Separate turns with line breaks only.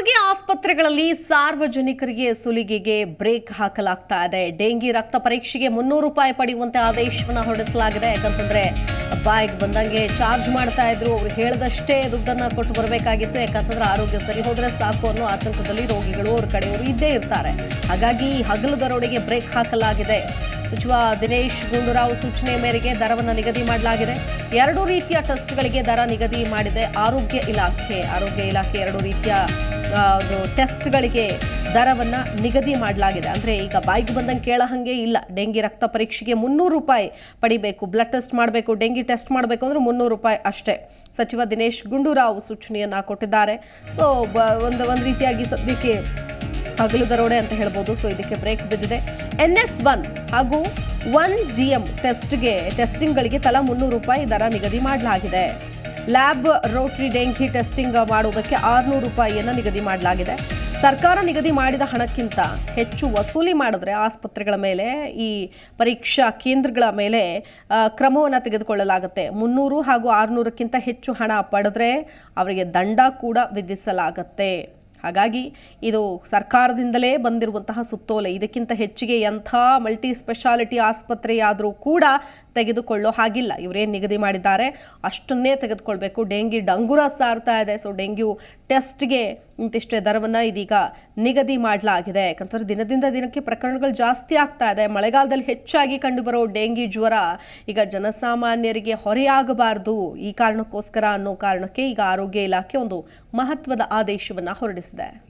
ಖಾಸಗಿ ಆಸ್ಪತ್ರೆಗಳಲ್ಲಿ ಸಾರ್ವಜನಿಕರಿಗೆ ಸುಲಿಗೆಗೆ ಬ್ರೇಕ್ ಹಾಕಲಾಗ್ತಾ ಇದೆ. ಡೆಂಗಿ ರಕ್ತ ಪರೀಕ್ಷೆಗೆ ಮುನ್ನೂರು ರೂಪಾಯಿ ಪಡೆಯುವಂತೆ ಆದೇಶವನ್ನು ಹೊರಡಿಸಲಾಗಿದೆ. ಯಾಕಂತಂದ್ರೆ ಬಾಯಿಗೆ ಬಂದಂಗೆ ಚಾರ್ಜ್ ಮಾಡ್ತಾ ಇದ್ರು. ಅವ್ರು ಹೇಳಿದಷ್ಟೇ ದುಡ್ಡನ್ನ ಕೊಟ್ಟು ಬರಬೇಕಾಗಿತ್ತು. ಯಾಕಂತಂದ್ರೆ ಆರೋಗ್ಯ ಸರಿ ಹೋದ್ರೆ ಸಾಕು ಅನ್ನೋ ಆತಂಕದಲ್ಲಿ ರೋಗಿಗಳು ಅವ್ರ ಕಡೆಯವರು ಇದ್ದೇ ಇರ್ತಾರೆ. ಹಾಗಾಗಿ ಈ ಹಗಲು ದರೋಡೆಗೆ ಬ್ರೇಕ್ ಹಾಕಲಾಗಿದೆ. ಸಚಿವ ದಿನೇಶ್ ಗುಂಡೂರಾವ್ ಸೂಚನೆ ಮೇರೆಗೆ ದರವನ್ನು ನಿಗದಿ ಮಾಡಲಾಗಿದೆ. ಎರಡು ರೀತಿಯ ಟೆಸ್ಟ್ಗಳಿಗೆ ದರ ನಿಗದಿ ಮಾಡಿದೆ. ಆರೋಗ್ಯ ಇಲಾಖೆ ಆರೋಗ್ಯ ಇಲಾಖೆ ಎರಡು ರೀತಿಯ ಟೆಸ್ಟ್ಗಳಿಗೆ ದರವನ್ನು ನಿಗದಿ ಮಾಡಲಾಗಿದೆ. ಅಂದರೆ ಈಗ ಬಾಯಿಗೆ ಬಂದಂಗೆ ಕೇಳ ಹಾಗೆ ಇಲ್ಲ. ಡೆಂಗಿ ರಕ್ತ ಪರೀಕ್ಷೆಗೆ ಮುನ್ನೂರು ರೂಪಾಯಿ ಪಡಿಬೇಕು. ಬ್ಲಡ್ ಟೆಸ್ಟ್ ಮಾಡಬೇಕು, ಡೆಂಗಿ ಟೆಸ್ಟ್ ಮಾಡಬೇಕು ಅಂದರೆ ಮುನ್ನೂರು ರೂಪಾಯಿ ಅಷ್ಟೇ. ಸಚಿವ ದಿನೇಶ್ ಗುಂಡೂರಾವ್ ಸೂಚನೆಯನ್ನು ಕೊಟ್ಟಿದ್ದಾರೆ. ಸೊ ಒಂದು ಒಂದು ರೀತಿಯಾಗಿ ಸದ್ಯಕ್ಕೆ ಹಗಲು ದರೋಡೆ ಅಂತ ಹೇಳ್ಬೋದು. ಸೊ ಇದಕ್ಕೆ ಬ್ರೇಕ್ ಬಿದ್ದಿದೆ. ಎನ್ ಎಸ್ ಒನ್ ಹಾಗೂ ಒನ್ ಜಿ ಎಂ ಟೆಸ್ಟ್ಗೆ ಟೆಸ್ಟಿಂಗ್ಗಳಿಗೆ ತಲಾ ಮುನ್ನೂರು ರೂಪಾಯಿ ದರ ನಿಗದಿ ಮಾಡಲಾಗಿದೆ. ಲ್ಯಾಬ್ ರೋಟ್ರಿ ಡೆಂಕಿ ಟೆಸ್ಟಿಂಗ್ ಮಾಡುವುದಕ್ಕೆ ಆರುನೂರು ರೂಪಾಯಿಯನ್ನು ನಿಗದಿ ಮಾಡಲಾಗಿದೆ. ಸರ್ಕಾರ ನಿಗದಿ ಮಾಡಿದ ಹಣಕ್ಕಿಂತ ಹೆಚ್ಚು ವಸೂಲಿ ಮಾಡಿದ್ರೆ ಆಸ್ಪತ್ರೆಗಳ ಮೇಲೆ, ಈ ಪರೀಕ್ಷಾ ಕೇಂದ್ರಗಳ ಮೇಲೆ ಕ್ರಮವನ್ನು ತೆಗೆದುಕೊಳ್ಳಲಾಗುತ್ತೆ. ಮುನ್ನೂರು ಹಾಗೂ ಆರುನೂರಕ್ಕಿಂತ ಹೆಚ್ಚು ಹಣ ಪಡೆದ್ರೆ ಅವರಿಗೆ ದಂಡ ಕೂಡ ವಿಧಿಸಲಾಗುತ್ತೆ. ಹಾಗಾಗಿ ಇದು ಸರ್ಕಾರದಿಂದಲೇ ಬಂದಿರುವಂತಹ ಸುತ್ತೋಲೆ. ಇದಕ್ಕಿಂತ ಹೆಚ್ಚಿಗೆ ಎಂಥ ಮಲ್ಟಿ ಸ್ಪೆಷಾಲಿಟಿ ಆಸ್ಪತ್ರೆಯಾದರೂ ಕೂಡ ತೆಗೆದುಕೊಳ್ಳೋ ಹಾಗಿಲ್ಲ. ಇವರೇನು ನಿಗದಿ ಮಾಡಿದ್ದಾರೆ? ಅಷ್ಟನ್ನೇ ತೆಗೆದುಕೊಳ್ಬೇಕು. ಡೆಂಗಿ ಡಂಗುರ ಸಾರ್ತಾ ಇದೆ. ಸೊ ಡೆಂಗ್ಯೂ ಟೆಸ್ಟ್ಗೆ ಇಂತಿಷ್ಟೇ ದರವನ್ನು ಇದೀಗ ನಿಗದಿ ಮಾಡಲಾಗಿದೆ. ಯಾಕಂತಂದ್ರೆ ದಿನದಿಂದ ದಿನಕ್ಕೆ ಪ್ರಕರಣಗಳು ಜಾಸ್ತಿ ಆಗ್ತಾ ಇದೆ. ಮಳೆಗಾಲದಲ್ಲಿ ಹೆಚ್ಚಾಗಿ ಕಂಡುಬರೋ ಡೆಂಗಿ ಜ್ವರ ಈಗ ಜನಸಾಮಾನ್ಯರಿಗೆ ಹೊರೆಯಾಗಬಾರದು. ಈ ಕಾರಣಕ್ಕೋಸ್ಕರ ಅನ್ನೋ ಕಾರಣಕ್ಕೆ ಈಗ ಆರೋಗ್ಯ ಇಲಾಖೆ ಒಂದು ಮಹತ್ವದ ಆದೇಶವನ್ನು ಹೊರಡಿಸಿದೆ.